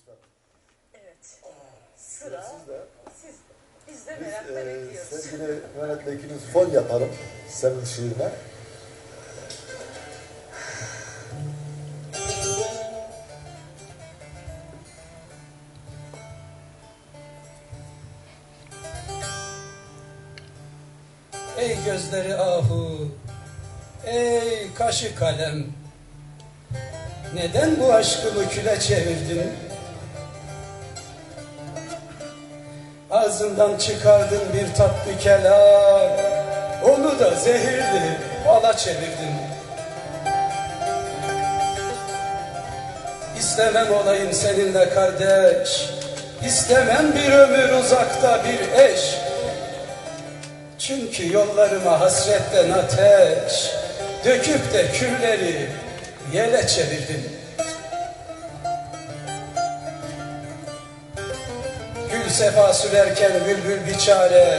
lütfen. Evet. Sıra Siz de. siz. Biz de Biz merakla e, bekliyoruz. sevgili Mehmet Bekir'in fon yapalım senin şiirine. Ey gözleri ahu, ey kaşı kalem, neden bu aşkımı küle çevirdin? Ağzından çıkardın bir tatlı kelam, onu da zehirli bala çevirdin. İstemem olayım seninle kardeş, istemem bir ömür uzakta bir eş. Çünkü yollarıma hasretten ateş Döküp de külleri yele çevirdin sefa sürerken bülbül bir çare.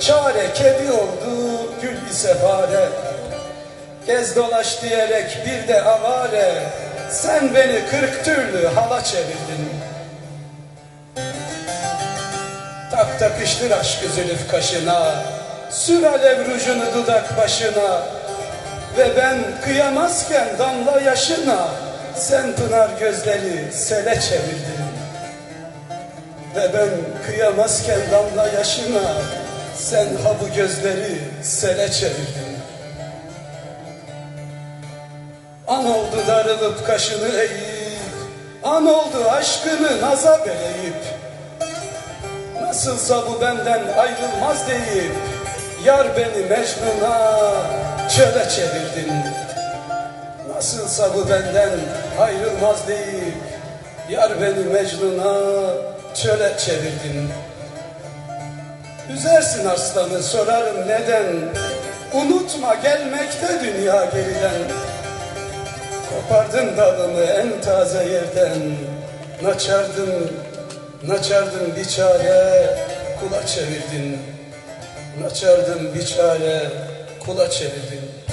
Çare kedi oldu gül ise fare. Gez dolaş diyerek bir de avare. Sen beni kırk türlü hala çevirdin. Tak takıştır aşkı zülüf kaşına. Sür alev rujunu dudak başına. Ve ben kıyamazken damla yaşına. Sen pınar gözleri sele çevirdin Ve ben kıyamazken damla yaşına Sen ha bu gözleri sele çevirdin. An oldu darılıp kaşını eğip An oldu aşkını naza beleyip. Nasılsa bu benden ayrılmaz deyip Yar beni Mecnun'a çöle çevirdin. Nasılsa bu benden ayrılmaz deyip Yar beni Mecnun'a çöle çevirdin. Üzersin aslanı sorarım neden? Unutma gelmekte dünya geriden. Kopardın dalımı en taze yerden. Naçardın, naçardın bir çare Kula çevirdin. Naçardın bir çare Kula çevirdin